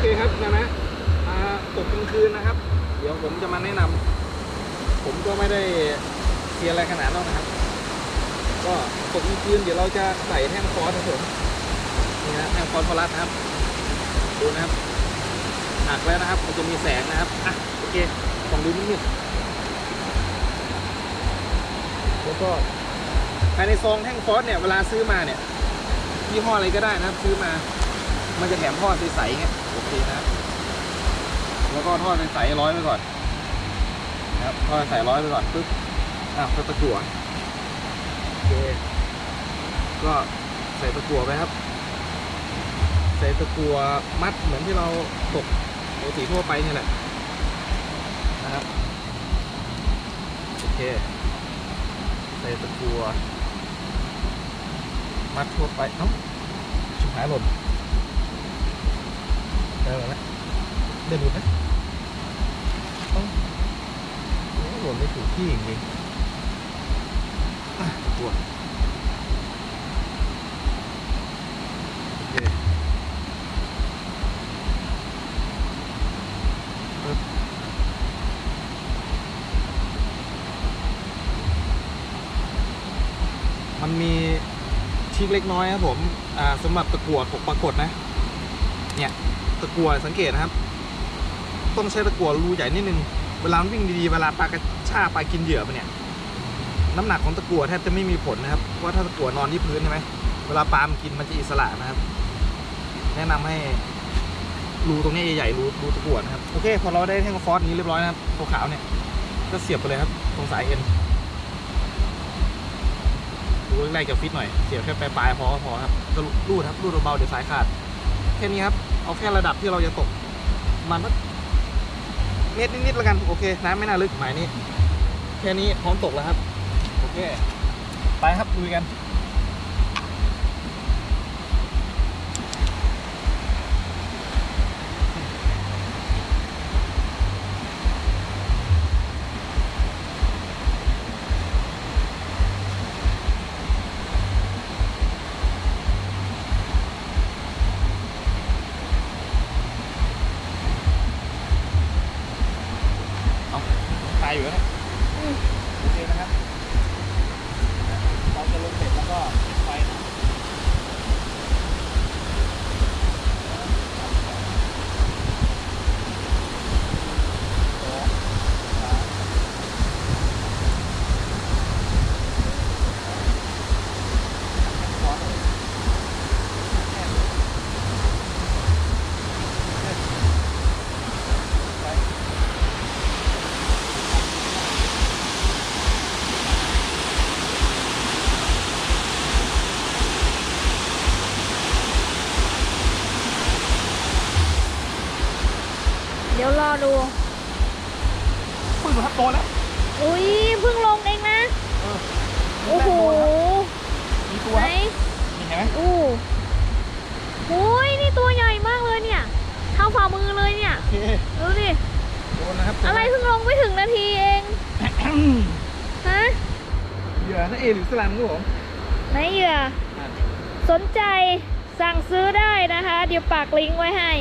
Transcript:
เคครับนะนะอ่าตกกลางคืนนะครับ เดี๋ยวผมจะมาแนะนำผมก็ไม่ได้เสียอะไรขนาดนั้นนะครับ ก็ตกกลางคืนเดี๋ยวเราจะใส่แท่งฟอสครับผมนี่นะแท่งฟอสฟลัสนะครับ ดูนะครับหักแล้วนะครับมันจะมีแสงนะครับอะโอเคลองดูนิดนึงแล้วก็ภายในซองแท่งฟอสเนี่ยเวลาซื้อมาเนี่ยยี่ห้ออะไรก็ได้นะครับ ซื้อมา มันจะแถมท่อใสๆไงโอเคนะ แล้วก็ท่อใสๆร้อยไปก่อนนะครับท่อใสร้อยไปก่อนปึ๊บอะก็ตะกั่วโอเคก็ใส่ตะกั่วไปครับ ใส่ตะกั่วมัดเหมือนที่เราตกปกติทั่วไปนี่แหละนะครับโอเคใส่ตะกั่วมัดทั่วไปเอ้าชิบหายหล่น ได้แล้วนะได้หลุดนะเอ้โอ้หล่นไม่ถูกที่จริงๆอะตะกั่วโอเคมันมีทริกเล็กน้อยครับผมสำหรับตะกั่วตกปรากฏนะ เนี่ย ตะกัวสังเกตนะครับ ต้องใช้ตะกัวรูใหญ่นิดนึงเวลาวิ่งดีๆเวลาปลากระชาปลากินเหยื่อไปเนี่ยน้ำหนักของตะกัวแทบจะไม่มีผลนะครับเพราะว่าถ้าตะกัวนอนที่พื้นใช่ไหมเวลาปลามันกินมันจะอิสระนะครับ แนะนำให้รูตรงนี้ใหญ่ๆรูรูตะกัวนะครับโอเคพอเราได้แท่งฟอสนี้เรียบร้อยนะครับขาวๆเนี่ยก็เสียบไปเลยครับ ตรงสายเอ็นดูแรกๆจะฟิตหน่อยเสียบแค่ปลายๆพอพอครับก็รูดครับรูดเบาๆเดี๋ยวสายขาดแค่นี้ครับ เอาแค่ระดับที่เราจะตก มันเมตรนิดๆแล้วกัน โอเค น้ำไม่น่าลึกหมายนี้ แค่นี้พร้อมตกแล้วครับ โอเค ไปครับลุยกัน ดี๋ยวรอดูปึ้งครับโตแล้วอุ้ยเพิ่งลงเองนะเออโอ้โหมีตัวไหนครับนี่เห็นไหมอู้โอ้ยนี่ตัวใหญ่มากเลยเนี่ยเท่าฝ่ามือเลยเนี่ยโอเคดูดิโดนนะครับอะไรเพิ่งลงไม่ถึงนาทีเองฮะเหยื่อนั่นเอหรือสลัมครับผมไหนเหยื่ออะสนใจสั่งซื้อได้นะคะ เดี๋ยวปากลิงก์ไว้ให้